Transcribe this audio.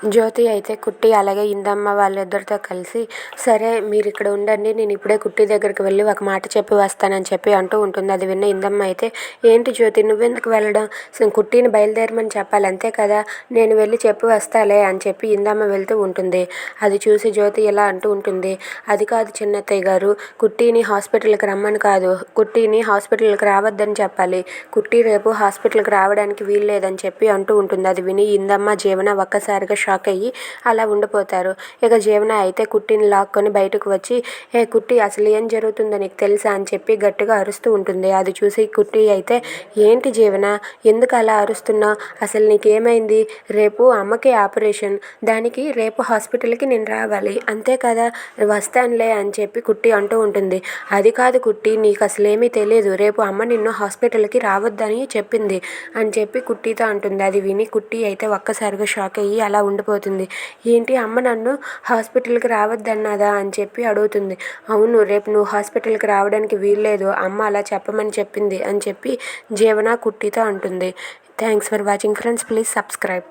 జ్యోతి అయితే కుట్టి అలాగే ఇందమ్మ వాళ్ళిద్దరితో కలిసి సరే మీరు ఇక్కడ ఉండండి నేను ఇప్పుడే కుట్టి దగ్గరికి వెళ్ళి ఒక మాట చెప్పి వస్తానని చెప్పి అంటూ ఉంటుంది. అది విన్న ఇందమ్మ అయితే ఏంటి జ్యోతి నువ్వెందుకు వెళ్ళడం? కుట్టిని బయలుదేరమని చెప్పాలి అంతే కదా? నేను వెళ్ళి చెప్పి వస్తాలే అని చెప్పి ఇందమ్మ వెళ్తూ ఉంటుంది. అది చూసి జ్యోతి ఇలా అంటూ ఉంటుంది అది కాదు చిన్నత్తయ్య గారు కుట్టిని హాస్పిటల్కి రమ్మని కాదు కుట్టిని హాస్పిటల్కి రావద్దని చెప్పాలి కుట్టి రేపు హాస్పిటల్కి రావడానికి వీలు లేదని చెప్పి అంటూ ఉంటుంది. అది విని ఇందమ్మ జీవన ఒక్కసారిగా షాక్ అయ్యి అలా ఉండిపోతారు. ఇక జీవన అయితే కుట్టిని లాక్కొని బయటకు వచ్చి ఏ కుట్టి అసలు ఏం జరుగుతుందో నీకు తెలుసా? అని చెప్పి గట్టిగా అరుస్తూ ఉంటుంది. అది చూసి కుట్టి అయితే ఏంటి జీవన ఎందుకు అలా అరుస్తున్నావు అసలు నీకేమైంది? రేపు అమ్మకి ఆపరేషన్. దానికి రేపు హాస్పిటల్కి నేను రావాలి. అంతే కదా? వస్తానులే అని చెప్పి కుట్టి అంటూ ఉంటుంది. అది కాదు కుట్టి నీకు అసలు ఏమీ తెలియదు రేపు అమ్మ నిన్ను హాస్పిటల్కి రావద్దని చెప్పింది అని చెప్పి కుట్టితో అంటుంది. అది విని కుట్టి అయితే ఒక్కసారిగా షాక్ అయ్యి అలా ఉండిపోతుంది. ఏంటి? అమ్మ నన్ను హాస్పిటల్కి రావద్దన్నదా అని చెప్పి అడుగుతుంది. అవును రేపు నువ్వు హాస్పిటల్కి రావడానికి వీల్లేదు. అమ్మ అలా చెప్పమని చెప్పింది అని చెప్పి జీవన కుట్టితో అంటుంది. Thanks for watching friends. Please subscribe.